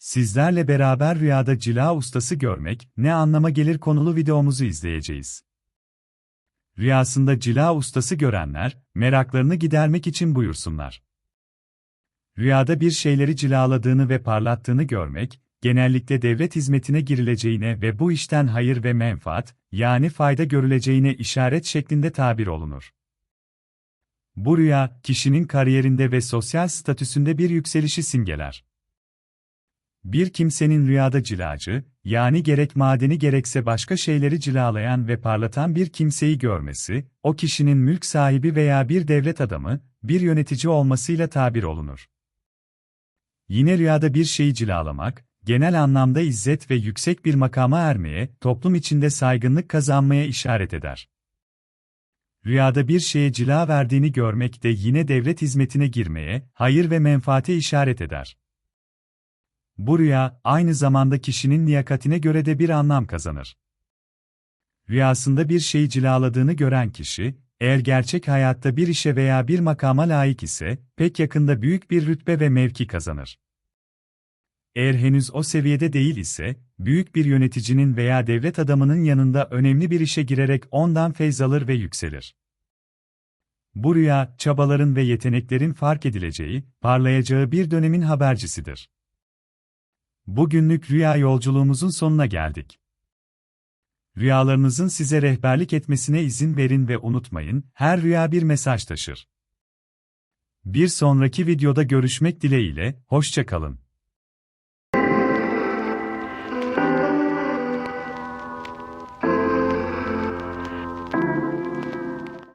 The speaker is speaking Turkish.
Sizlerle beraber rüyada cila ustası görmek ne anlama gelir konulu videomuzu izleyeceğiz. Rüyasında cila ustası görenler, meraklarını gidermek için buyursunlar. Rüyada bir şeyleri cilaladığını ve parlattığını görmek, genellikle devlet hizmetine girileceğine ve bu işten hayır ve menfaat, yani fayda görüleceğine işaret şeklinde tabir olunur. Bu rüya, kişinin kariyerinde ve sosyal statüsünde bir yükselişi simgeler. Bir kimsenin rüyada cilacı, yani gerek madeni gerekse başka şeyleri cilalayan ve parlatan bir kimseyi görmesi, o kişinin mülk sahibi veya bir devlet adamı, bir yönetici olmasıyla tabir olunur. Yine rüyada bir şeyi cilalamak, genel anlamda izzet ve yüksek bir makama ermeye, toplum içinde saygınlık kazanmaya işaret eder. Rüyada bir şeye cila verdiğini görmek de yine devlet hizmetine girmeye, hayır ve menfaate işaret eder. Bu rüya, aynı zamanda kişinin liyakatine göre de bir anlam kazanır. Rüyasında bir şeyi cilaladığını gören kişi, eğer gerçek hayatta bir işe veya bir makama layık ise, pek yakında büyük bir rütbe ve mevki kazanır. Eğer henüz o seviyede değil ise, büyük bir yöneticinin veya devlet adamının yanında önemli bir işe girerek ondan feyz alır ve yükselir. Bu rüya, çabaların ve yeteneklerin fark edileceği, parlayacağı bir dönemin habercisidir. Bugünlük rüya yolculuğumuzun sonuna geldik. Rüyalarınızın size rehberlik etmesine izin verin ve unutmayın, her rüya bir mesaj taşır. Bir sonraki videoda görüşmek dileğiyle, hoşça kalın.